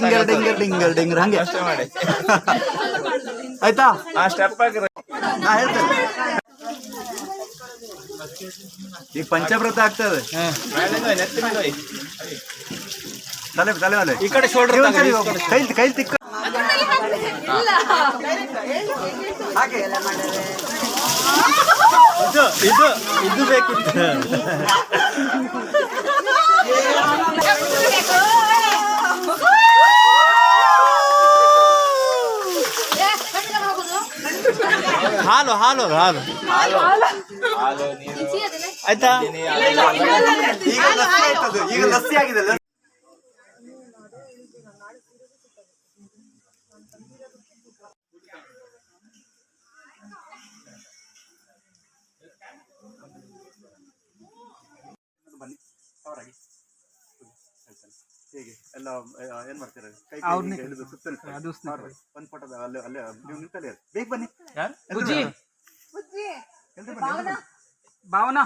ಡಿಂಗರ್ ಡಿಂಗಲ್ ಡಿಂಗಲ್ ಡಿಂಗಲ್. ಹಂಗೆ. ಅಷ್ಟೇ ಮಾಡಿ. ಆಯ್ತಾ? ಆ ಸ್ಟೆಪ್ ನಾ ಹೇಳ್ತೇನೆ. ಈಗ ಪಂಚಾಮೃತ ಆಗ್ತದೆ ತಲೆ ತಲೆ ಮೇಲೆ ಈ ಕಡೆ ಒಂದ್ಸರಿ ಕೈ ಕೈ ತಿಕ್ಕ. ಹಾಗೆ ಇದು ಇದು ಇದು ಬೇಕಿತ್ತು. ಹಾಲು ಹಾಲು ಹಾಲು. ಆಯ್ತಾ? ಈಗ ಲಸ್ಸಿ ಆಗಿದೆ ಲಸ್ಸಿ. ಬನ್ನಿ ಅವರಾಗಿ ಹೇಗೆ ಎಲ್ಲ ಏನ್ ಮಾಡ್ತೀರಾ? ಕೈ ಕೈ ಅವ್ರ್ನೇ ಹೀಗೆ ಹಿಡಿದು ಸುತ್ತಲೂ ಅದು ಒಂದ್ ಅಲ್ಲೇ ಅಲ್ಲೇ ನೀವು ನಿಂತಲ್ಲಿ ಇರಿ. ಬೇಗ ಬನ್ನಿ. ಯಾರು? ಎಲ್ರು ಬುಜ್ಜಿ. ಬನ್ನಿ. ಎಲ್ರು ಬನ್ನಿ, ಎಲ್ರು ಬನ್ನಿ. ಭಾವನಾ?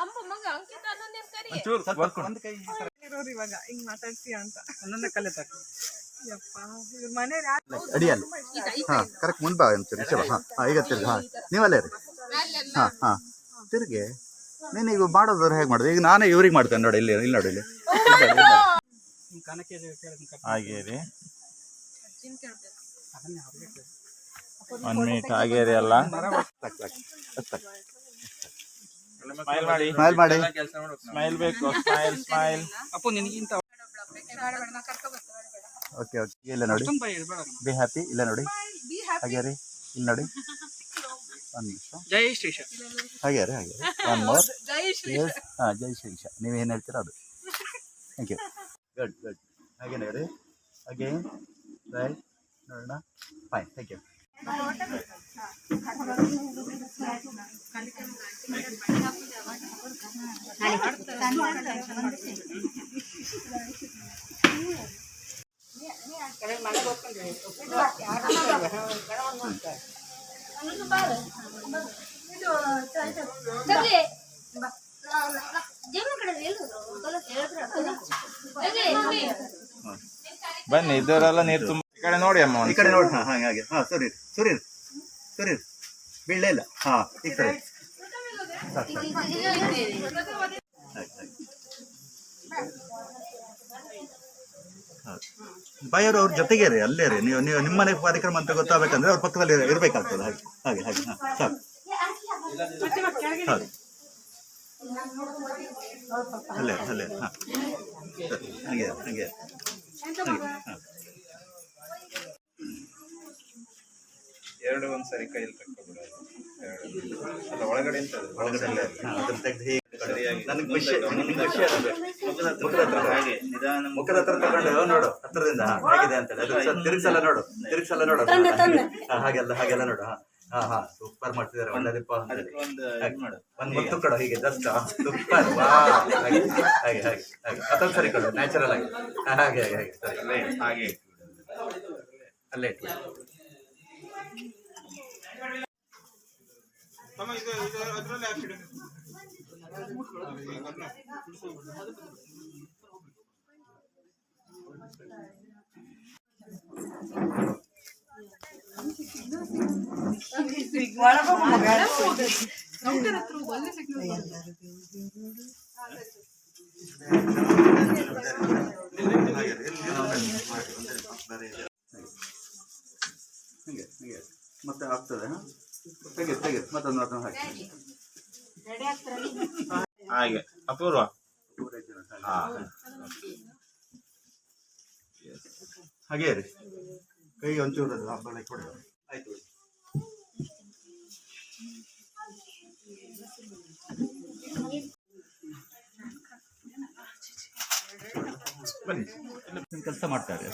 ಅಮ್ಮ ಮಗ ಅಂಕಿತ ಅನ್ನೋನ್ ಕರಿ. ಒಂಚೂರು ಸ್ವಲ್ಪ ಬರ್ಕೊಂಡು. ಕೈ ಈ ತರ. ಇರೋರು ಇವಾಗ ಹಿಂಗ್ ಮಾತಾಡ್ತೀಯ ಅಂತ. ಒಂದೊಂದೇ ಕಲೆ ತಾಕು. ಯಪ್ಪ ಇವ್ರ ಮನೇಲಿ ಯಾರು? ಅಡಿಯಲ್ಲಿ. ಹಾ ಕರೆಕ್ಟ್ ಮುಂದೆ ಒಂಚೂರು ಈಚೆ ಬಾ. ಹಾ ಹಾ ಈಗ ತಿರ್ಗಿ ಹಾ. ನೀವಲ್ಲೇ ರೀ ಹಾ ಹಾ. ತಿರ್ಗಿ ನೀನು ಈಗ ಮಾಡೋದವ್ರು ಹೇಗೆ ಮಾಡೋದು? ಈಗ ನಾನೇ ಇವ್ರಿಗೆ ಮಾಡ್ತೇನೆ ನೋಡಿ ಇಲ್ಲಿ ಇಲ್ಲಿ ನೋಡಿ ಇಲ್ಲಿ. ನಿಮ್ಮ ಕನಕೆ ಕೇಳಿದ ಹಾಗೆ ರೀ ಅದನ್ನೇ ಅವ್ರಿಗೆ ಕೇಳು. ಒನ್ ಮಿನಿಟ್ ಹಾಗೆ ರೀ ಅಲ್ಲ. ಸ್ಮೈಲ್ ಮಾಡಿ. ಸ್ಮೈಲ್ ಮಾಡಿ. ಸ್ಮೈಲ್ ಬೇಕು. ಸ್ಮೈಲ್ ಸ್ಮೈಲ್ ಅಪ್ಪು ನಿನಗಿಂತ ಓಕೆ ಓಕೆ ಇಲ್ಲ ನೋಡಿ. ಬಿ ಹ್ಯಾಪಿ ಇಲ್ಲ ನೋಡಿ. ಹಾಗೆ ರೀ ಇಲ್ಲಿ ನೋಡಿ. ಒಂದು ನಿಮಿಷ. ಜೈ ಶ್ರೀಶ ಹಾಗೆ ರೀ ಹಾಗೆ ಒನ್ ಮೋರ್ ಜೈ ಶ್ರೀ ಹಾಂ ಜೈ ಶ್ರೀಶ ನೀವು ಏನು ಹೇಳ್ತೀರಾ ಅದು. Thank you good, good. Again, ready? Again, right? No, no. Fine, thank you. Thank you. ಇದರೆಲ್ಲ ನೀರು ತುಂಬ ಈ ಕಡೆ ನೋಡಿ ಅಮ್ಮ ಈ ಕಡೆ ನೋಡಿ ಹಾ ಹಾಗೆ ಹಾಗೆ. ಹಾಂ ಸರಿ ಸರಿ ಸರಿ ಬೀಳಲೇ ಇಲ್ಲ. ಹಾ ಈ ಕಡೆ ಬಾಯರು ಅವ್ರ ಜೊತೆಗೆ ರೀ ಅಲ್ಲೇ ರೀ ನೀವು ನೀವು ನಿಮ್ಮನೆ ಕಾರ್ಯಕ್ರಮ ಅಂತ ಗೊತ್ತಾಗಬೇಕಂದ್ರೆ ಅವ್ರ ಪಕ್ಕದಲ್ಲಿ ಇರಬೇಕಾಗ್ತದೆ. ಹಾಗೆ ಹಾಗೆ ಹಾಗೆ ಹಾಂ ಸಾಕು ಹೌದು ಅಲ್ಲೇ ಅಲ್ಲೇ ಹಾಂ. ಹಾಗೆ ಹಾಗೆ. ಎರಡು ಒಂದ್ಸರಿ ಕೈಯಲ್ಲಿ ತಕ್ಕೊಬಿಡೋದು ಎರಡು. ಅಲ್ಲ ಒಳಗಡೆ ಇಂತ ಅದು. ಒಳಗಡೆ ಅಲ್ಲೇ ಹಾಂ. ಅದನ್ನ ತೆಗ್ದು ನನಗೆ ಖುಷಿ ನನಗೆ ಖುಷಿ ಆಗುತ್ತೆ. ಮುಖದ ಹತ್ರ ಮುಖದ ಹತ್ರ ಹಾಗೆ ನಿಧಾನ ಮುಖದ ಹತ್ರ ತಗೊಂಡು ನೋಡು ಹತ್ರದಿಂದ. ಹಾಗಿದೆ ಹೇಗಿದೆ ಅಂತ ಹೇಳಿ ಅದು ತಿರುಗಿಸಲ್ಲ ನೋಡು. ತಿರುಗಿಸಲ್ಲ ನೋಡು. ಹಾ, ಹಾಗೆಲ್ಲ ಹಾಗೆಲ್ಲ ನೋಡು. ಹಾ. ಹಾ ಹಾ ಸೂಪರ್ ಮಾಡ್ತಿದಾರೆ ಒಳ್ಳೇದಪ್ಪ. ಅದಕ್ಕೆ ಒಂದು ಇದು ಮಾಡು. ಒಂದ್ ಮುತ್ತು ಕೊಡು ಹೀಗೆ ಜಸ್ಟ್ ಸೂಪರ್ ವಾ ಹಾಗೆ ಹಾಗೆ ಹಾಗೆ ಹಾಗೆ. ಅದೊಂದು ಸರಿ ಕೊಡು ನ್ಯಾಚುರಲ್ ಆಗಿ. ಹಾ, ಹಾಗೆ ಹಾಗೆ ಹಾಗೆ ಸರಿ. ಅಲ್ಲೇ ಹಾಗೆ ಇಟ್ಬಿಡು. ಅಲ್ಲೇ ಇಟ್ಟು ಹೀಗೆ ಹೀಗೆ. ಮತ್ತೆ ಆಗ್ತದೆ ಹಾಂ? ತೆಗೆ ತೆಗೆ ಮತ್ತೊಂದು ಮತ್ತೊಂದು ಹಾಕಿ. ಹಾಗೆ ಅಪೂರ್ವ. ಹಾಗೆ. ರೀ ಕೈ ಒಂಚೂರು ಅದು ಹಬ್ಬಳೆ ಕೊಡಿ. ಬನ್ನಿ. ಕೆಲಸ ಮಾಡ್ತಾರೆ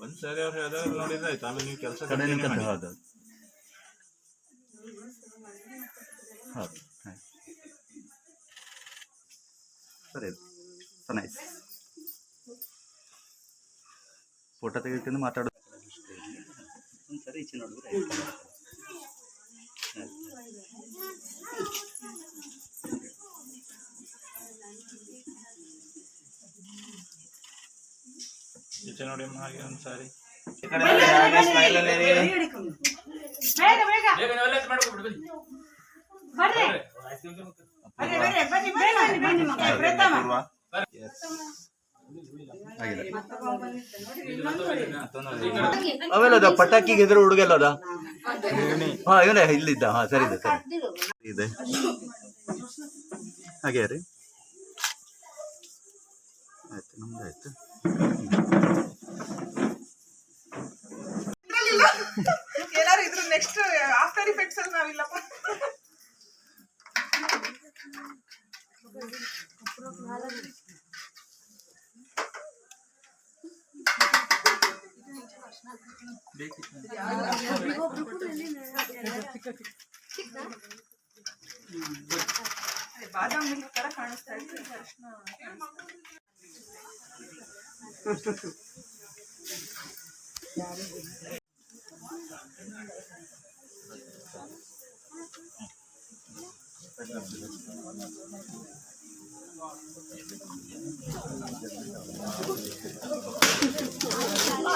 ಒಂದ್ಸರಿ ಅವ್ರು ನೋಡಿದ್ರೆ ಆಯ್ತು. ಆಮೇಲೆ ನೀವು ಕೆಲಸ ಕಡೆ. ಹೌದು. ಸರಿ ನೈಸ್ ಫೋಟೋ ತೆಗಿಕೊಂಡು ಮಾತಾಡೋದು. ಒಂದ್ಸರಿ ಈಚೆ ನೋಡಿದ್ರೆ ಈಚೆ ನೋಡಿ ಹಾಗೆ ಒಂದ್ಸಾರಿ ಆಗಿದೆ ಅವೆಲ್ಲ ಅದ ಪಟಾಕಿಗೆ ಎದುರು ಹುಡುಗೆಲ್ಲ ಎಲ್ಲದ ಹಾ ಇವನೇ ಇಲ್ಲಿದ್ದ ಹಾ ಸರಿ ಇದೆ ಸರಿ ಇದೆ ಹಾಗೆ ರೀ ಆಯ್ತು ನಮ್ದು ಆಯ್ತು ಏನಾರು ಇದ್ರ ನೆಕ್ಸ್ಟ್ ಆಫ್ಟರ್ ಇಫೆಕ್ಟ್ಸ್ ಅಲ್ಲಿ ನಾವಿಲ್ಲಪ್ಪ. ಬಾದಾಮ್ ತರ ಕಾಣಿಸ್ತಾ ಇತ್ತು ಅರ್ಶಿನ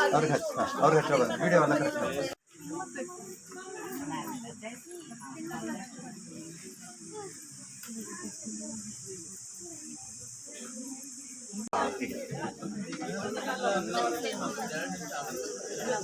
ಅವ್ರಿಗೆ ಹಚ್ಚ ಹಾ, ಅವ್ರಿಗೆ ಹಚ್ಚ ವಿಡಿಯೋವನ್ನ ಕರೆಕ್ಟ್ ಮಾಡಿ ಹೀಗೆ.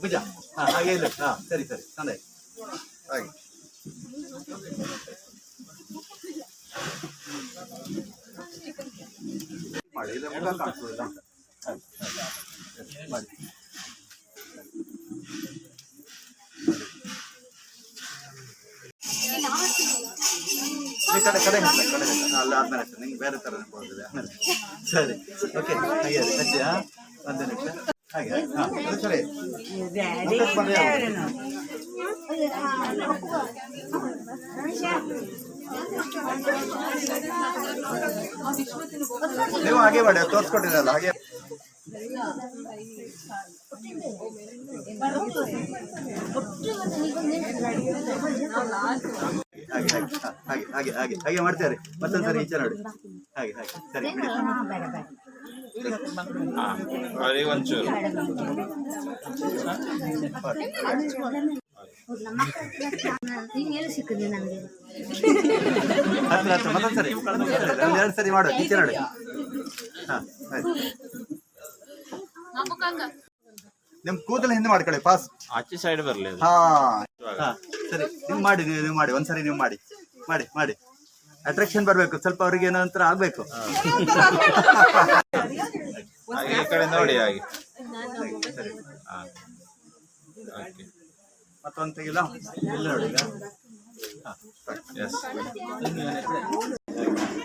ಭುಜ ಹಾ ಹಾಗೆ ಇಲ್ಲ ಹಾ ಸರಿ ಸರಿ ಚಂದ ಹಾಗೆ ಮಾಡಿ ಇದು ಮುಖ ಕಾಣಿಸೋದಿಲ್ಲ ಈ ಕಡೆ ಕಡೆ ಕಡೆ ಅಲ್ಲಿ ಆದ್ಮೇಲೆ. ನಿಂಗೆ ಬೇರೆ ತರ ನೆನಪಾಗ್ತದೆ ಆಮೇಲೆ ಸರಿ. ಓಕೆ ಹಾಗೆ ಒಂದು ನಿಮಿಷ. ಹಾಗೆ ಹಾ. ಸರಿ. ನೀವು ಹಾಗೆ ಮಾಡಿ ತೋರ್ಸ್ಕೊಟ್ಟಿರಲ್ಲ ಹಾಗೆ. ಹಾಗೆ ಹಾಗೆ ಹಾಗೆ ಹಾಗೆ ಹಾಗೆ ಹಾಗೆ ಮಾಡ್ತಾರೆ ಮತ್ತೊಂದ್ಸರಿ ಈಚೆ ನೋಡಿ. ಹಾಗೆ ಹಾಗೆ ಸರಿ ಬಿಡಿ. ಅವರಿಗೆ ಒಂಚೂರು. ಹಿಂಗೆಲ್ಲ ಸಿಕ್ಕಿದೆ ನನಗೆ ಹತ್ರ ಹತ್ರ ಮತ್ತೊಂದ್ಸರಿ ಎರಡು ಸರಿ ಮಾಡು ಈಚೆ ನೋಡಿ. ಹಾ ಆಯ್ತು. ನಿಮ್ ಕೂದಲು ಹಿಂದೆ ಮಾಡ್ಕೊಳ್ಳಿ ಪಾಸ್ ಆಚೆ ಸೈಡ್ ಬರಲಿ ಹಾ. ಸರಿ. ನೀವು ಮಾಡಿ ನೀವು ನೀವು ಮಾಡಿ ಒಂದ್ಸರಿ ನೀವು ಮಾಡಿ. ಮಾಡಿ ಮಾಡಿ. ಅಟ್ರಾಕ್ಷನ್ ಬರ್ಬೇಕು ಸ್ವಲ್ಪ ಅವ್ರಿಗೆ ಏನಂತರ ಆಗ್ಬೇಕು. ಹಾಗೆ ಈ ಕಡೆ ನೋಡಿ ಹಾಗೆ. ಸರಿ ಹಾ. ಓಕೆ. ಮತ್ತೊಂದು ತೆಗಿಲ್ಲ ಇಲ್ಲ ನೋಡಿ ಈಗ. ಹಾ. ಎಸ್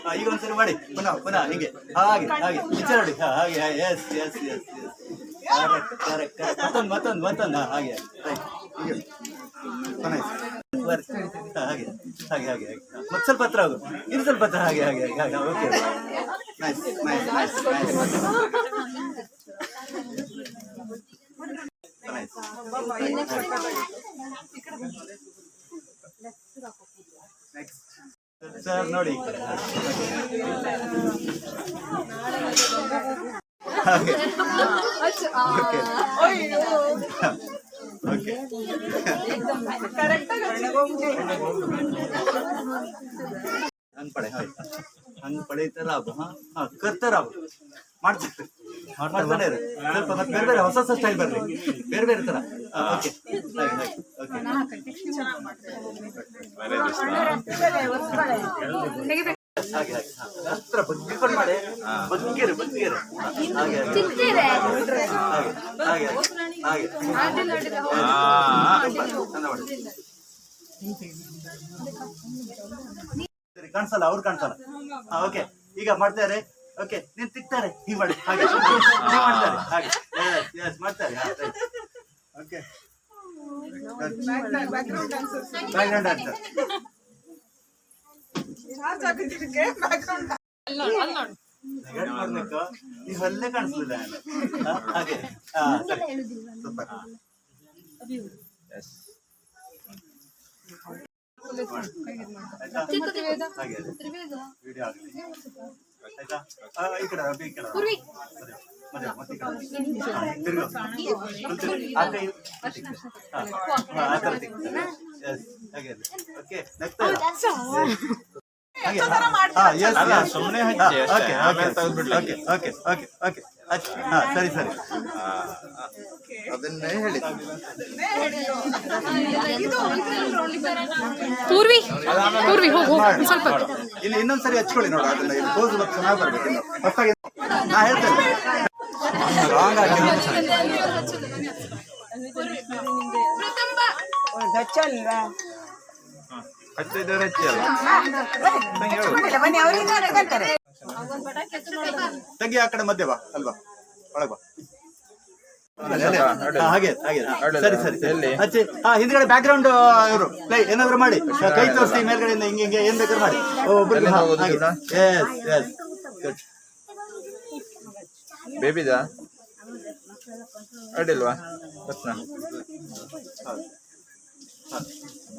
ಹಾ, ಈಗ ಒಂದ್ಸರಿ ಮಾಡಿ. ಪುನಃ ಪುನಃ ಹಿಂಗೆ. ಹಾಗೆ ಹಾಗೆ. ಈಚೆ ನೋಡಿ. ಹಾ, ಹಾಗೆ ಎಸ್ ಎಸ್ ಎಸ್ ಎಸ್ ಮತ್ತೊಂದು ಮತ್ತೊಂದು ಮತ್ತೊಂದು. ಹಾಗೆ. ಹೀಗೆ. ಹಾಗೆ. ಹಾಗೆ ಹಾಗೆ ಮತ್ತೆ ಸ್ವಲ್ಪ ಹತ್ರ ಹೋಗು. ಇನ್ನು ಸ್ವಲ್ಪ ಹತ್ರ ಹಾಗೆ ಹಾಗೆ ಹಾಗೆ ಹಾಗೆ. Okay nice nice nice nice sir ನೋಡಿ. ಹಾಗೆ. ಓಕೆ ಓಕೆ ಹಂಗ್ ಪಡೆ ಹಾಯ್ ಹಂಗ್ ಪಡೆ ರಾಬ್ ಹಾ ಹಾ ಕರ್ತ ರಾಬ್ ಮಾಡ್ತಾರೆ ಮಾಡ್ತಾನೆ ಇರು. ಸ್ವಲ್ಪ ಮತ್ತೆ ಬೇರೆ ಬೇರೆ ಹೊಸ ಹೊಸ ಸ್ಟೈಲ್ ಬರ್ಲಿ ಬೇರೆ ಬೇರೆ ತರ ಓಕೆ ಹಾಗೆ ಹಾಗೆ ಓಕೆ ಹಾಗೆ ಹಾಗೆ. ಹತ್ರ ಬಗ್ಗಿಕೊಂಡು ಮಾಡಿ. ಬಗ್ಗಿರು ಬಗ್ಗಿರು ಹಾಗೆ ಹಾಗೆ. ಹಾಗೆ ಹಾಗೆ. ಕಾಣಿಸಲ್ಲ ಅವ್ರು ಕಾಣಿಸಲ್ಲ. ಓಕೆ ಈಗ ಮಾಡ್ತಾರೆ. ಓಕೆ ನೀನ್ ತಿಕ್ತಾರೆ. ಹೀಗೆ ಮಾಡಿ. ಹಾಗೆ. ಮಾಡ್ತಾರೆ. ಹಾಗೆ. ಎಸ್ ಮಾಡ್ತಾರೆ. ಓಕೆ ಬ್ಯಾಕ್ಗ್ರೌಂಡ್ ಡ್ಯಾನ್ಸರ್ಸ್ ಒಳ್ಳೆ ಕಾಣಿಸ್ತಿಲ್ಲ ಹಾಗೆ ವಿಡಿಯೋ ಆಗಲಿ ಆಯ್ತಾ ಈ ಕಡೆ ಈ ಕಡೆ ಮತ್ತೆ ಮತ್ತೆ ತಿರುಗು ಸುಮ್ಮನೆ okay okay okay okay okay ಹಾಂ ಸರಿ ಸರಿ ಅದನ್ನೇ ಹೇಳಿ ಪೂರ್ವಿ ಪೂರ್ವಿ ಸ್ವಲ್ಪ ಇಲ್ಲಿ ಇನ್ನೊಂದ್ಸರಿ ಹಚ್ಕೊಳ್ಳಿ ನೋಡ ಅದನ್ನ ಇಲ್ಲಿ ಪೋಸ್ ಚೆನ್ನಾಗಿ ಬರ್ಬೇಕು ಇನ್ನು ಹೊಸ್ತಾಗಿ ನಾ ಹೇಳ್ತೇನೆ ರಾಂಗ್ ಹಚ್ಚಿದ್ರೆ ಹಚ್ಚಿ ಅಲ್ಲ ತೆಗಿ ಆ ಕಡೆ ಮಧ್ಯ ಬಾ ಅಲ್ವಾ? ಒಳಗ ಬಾ. ಹಾಗೆ ಹಾಗೆ ಸರಿ ಸರಿ? ಹಚ್ಚಿ ಹಾ ಹಿಂದ್ಗಡೆ ಬ್ಯಾಕ್ ಗ್ರೌಂಡ್ ಇವರು. ಪ್ಲೇ ಏನಾದ್ರು ಮಾಡಿ. ಕೈ ತೋರಿಸಿ ಮೇಲ್ಗಡೆಯಿಂದ ಹಿಂಗೆ ಹಿಂಗೆ ಏನ್ ಬೇಕಾದ್ರು ಮಾಡಿ. ಒಬ್ರು ಇವ್ರನ್ನ? ಎಸ್ ಎಸ್ ಬೇಬಿದಾ ಅಡ್ಡಿಲ್ವಾ ಗೊತ್ತಾ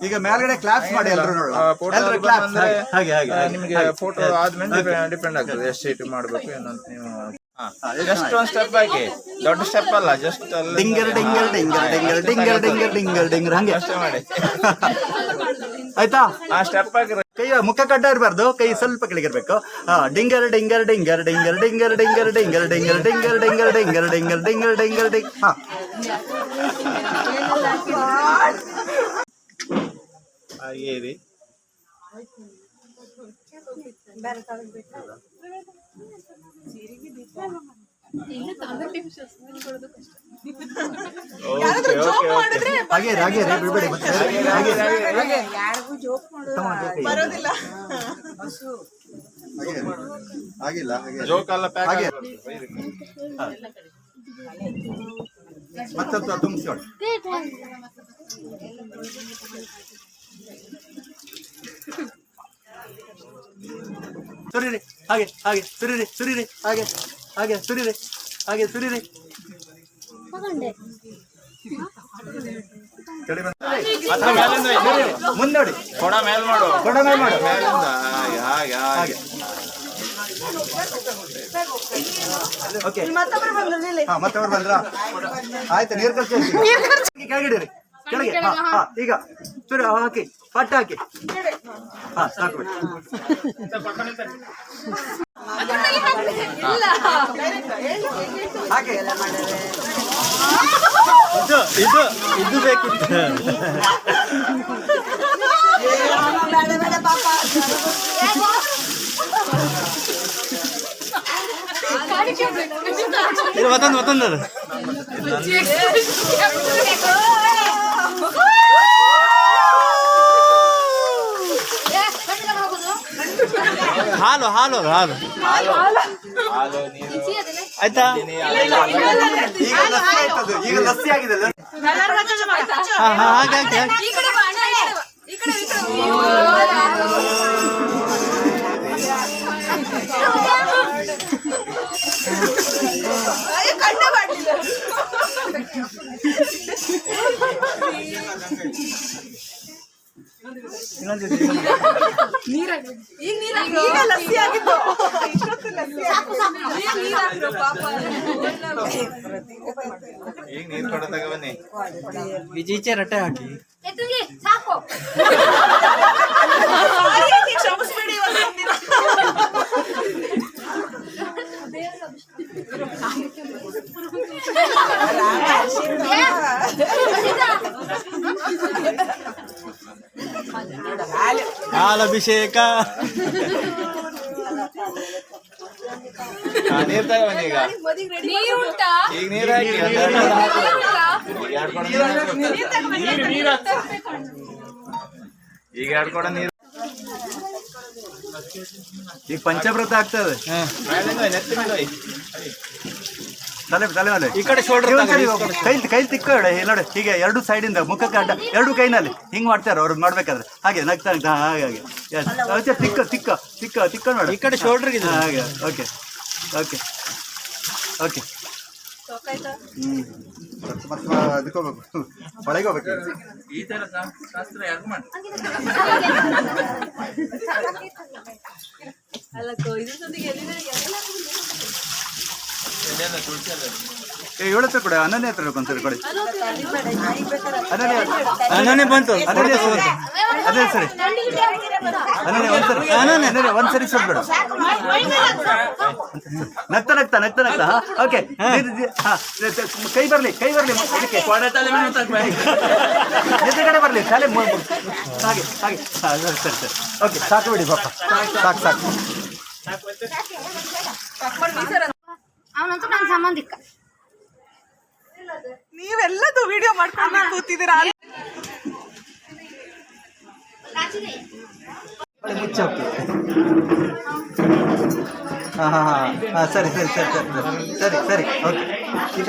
ಈಗ ಮೇಲ್ಗಡೆ ಕ್ಲಾಪ್ಸ್ ಮಾಡಿ ಎಲ್ಲರೂ ನೋಡೋಣ ಎಲ್ಲರೂ ಕ್ಲಾಪ್ಸ್ ಹಾಗೆ ಹಾಗೆ. ನಿಮಗೆ ಫೋಟೋ. ಆದ್ಮೇಲೆ ಡಿಪೆಂಡ್ ಆಗ್ತದೆ ಎಷ್ಟು ಸೀಟ್ ಮಾಡ್ಬೇಕು ಏನಂತ ನೀವು ಜಸ್ಟ್ ಒಂದ್ ಸ್ಟೆಪ್ ಹಾಕಿ ದೊಡ್ಡ ಸ್ಟೆಪ್ ಅಲ್ಲ ಜಸ್ಟ್ ಡಿಂಗಲ್ ಡಿಂಗರ್ ಡಿಂಗರ್ ಡಿಂಗರ್ ಡಿಂಗರ್ ಡಿಂಗರ್ ಡಿಂಗರ್ ಡಿಂಗರ್ ಡಿಂಗರ್ ಹಂಗೆ ಅಷ್ಟೇ ಮಾಡಿ ಆಯ್ತಾ ಆ ಸ್ಟೆಪ್ ಹಾಕಿ ಕೈ ಮುಖ ಕಡ್ಡ ಇರಬಾರ್ದು ಕೈ ಸ್ವಲ್ಪ ಕೆಳಗಿರ್ಬೇಕು ಹಾ ಡಿಂಗರ್ ಡಿಂಗರ್ ಡಿಂಗರ್ ಡಿಂಗರ್ ಡಿಂಗರ್ ಡಿಂಗರ್ ಡಿಂಗರ್ ಡಿಂಗರ್ ಡಿಂಗರ್ ಡಿಂಗರ್ ಡಿಂಗರ್ ಡಿಂಗರ್ ಡಿಂಗರ್ ಡಿಂಗರ್ ಡಿಂಗ್ ಹಾ ಹಾಗೆ ಇದೆ. ಹಾಗೆ ಹಾಗೆ ಹಾಗೆ ಜೋಕ್ ಬರೋದಿಲ್ಲ. ಮತ್ತೆ ಸುರಿರಿ ಹಾಗೆ ಹಾಗೆ ಸುರಿರಿ ಸುರಿರಿ ಹಾಗೆ ಹಾಗೆ ಸುರಿರಿ ಹಾಗೆ ಸುರಿರಿ. ಮುಂದೆ ನೋಡಿ. ಕೊಡ ಮೇಲ್ ಮಾಡು. ಕೊಡ ಮೇಲ್ ಮಾಡು. ಮೇಲಿಂದ ಹಾಗೆ ಹಾಗೆ ಹಾಗೆ. ಹಾಗೆ ಓಕೆ ಹಾ ಮತ್ತವ್ರು ಬಂದ್ರ? ಆಯ್ತು ನೀರ್ ಖರ್ಚು ಕೆಳಗಿಡಿರಿ. ಕೆಳಗೆ. ಹಾ. ಹಾ ಈಗ. ಸುರಿ ಹಾಕಿ ಪಟ್ಟ ಹಾಕಿ. ಹಾ ಸಾಕು ಬಿಡಿ. ಇದು ಇದು ಇದು ಬೇಕಿತ್ತು. ಇದು ಮತ್ತೊಂದು ಮತ್ತೊಂದು. ಅದು. ಹಾಲು ಹಾಲು ಅದು ಹಾಲು. ಆಯ್ತಾ? ಈಗ ಇನ್ನೊಂದು ಈಗ ನೀರಾಗಿ ಈಗ ಲಸ್ಸಿ ಲಸ್ಸಿ ಈಗ ನೀರು ಬನ್ನಿ. ವಿಜೀಚೆ ರಟ್ಟೆ ಹಾಕಿ. ಸಾಕು. ಕ್ಷಮಿಸ್ಬೇಡಿ ಹಾಲಭಿಷೇಕ ನೀರ್ ಈಗ. ಈಗ ನೀರ್ ಹಾಕಿ ಈಗ ಎರಡು ಕೊಡ ಈಗ ಪಂಚವ್ರತ ಆಗ್ತದೆ. ತಲೆ ತಲೆ ಮೇಲೆ. ಈ ಕಡೆ ಈ ಒಂದ್ಸರಿ ಕೈ ಕೈ ತಿಕ್ಕ ನೋಡಿ ಹೀಗೆ ಎರಡು ಸೈಡಿಂದ ಮುಖಕ್ಕೆ ಅಡ್ಡ ಎರಡು ಕೈನಲ್ಲಿ ಹಿಂಗ್ ಮಾಡ್ತಾರೆ ಅವ್ರು ಮಾಡ್ಬೇಕಾದ್ರೆ. ಹಾಗೆ ನಗ್ತಾ ನಗ್ತಾ ಹಾಗೆ ಹಾಗೆ ತಿಕ್ಕ ತಿಕ್ಕ ತಿಕ್ಕ ತಿಕ್ಕ ನೋಡಿ. ಈ ಕಡೆ ಶೋಲ್ಡರ್ಗೆ ಇದೆ. ಹಾಗೆ ಓಕೆ ಓಕೆ ಓಕೆ. ಹ್ಮ್. ಮತ್ತೆ ಅದಕ್ಕೆ ಹೋಗ್ಬೇಕು. ಒಳಗೆ ಹೋಗ್ಬೇಕು. ಏ ಏಳು ಹತ್ರ ಕೊಡಿ ಅನನ್ಯ ಹತ್ರ ಒಂದ್ಸರಿ ಕೊಡಿ. ಅನನ್ಯ ಅನನ್ಯ ಬಂತು ಅನನ್ಯ ಸರಿ ಅದೇ ಸರಿ. ಅನನ್ಯ ಒಂದ್ಸರಿ. ಅನನ್ಯ ಅನನ್ಯ ಒಂದ್ಸರಿ ಸರಿ ನಗ್ತ ನಗ್ತಾ ನಗ್ತ ನಗ್ತ ಓಕೆ ಕೈ ಬರ್ಲಿ ಕೈ ಬರ್ಲಿ. ಇದಕ್ಕೆ ಎದುರುಗಡೆ ಬರ್ಲಿ ಶಾಲೆ ಮು- ಮು- ಹಾಗೆ ಹಾಗೆ. ಹಾ, ಸರಿ ಸರಿ ಸರಿ. ಓಕೆ ಸಾಕು ಬಿಡಿ ಪಾಪ. ಸಾಕು ಸಾಕು. ಸಂಬಂಧಿಕ. ನೀವೆಲ್ಲದು ವಿಡಿಯೋ ಮಾಡ್ಕೊಂಡು ಕೂತಿದ್ದೀರಾ? ಹಾಂ ಹಾಂ ಹಾಂ. ಹಾಂ ಸರಿ ಸರಿ ಸರಿ ಸರಿ. ಸರಿ ಸರಿ. ಓಕೆ ಈ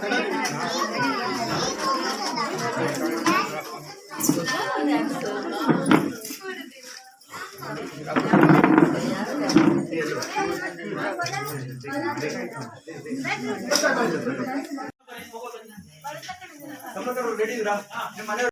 ಥರ ರೆಡಿ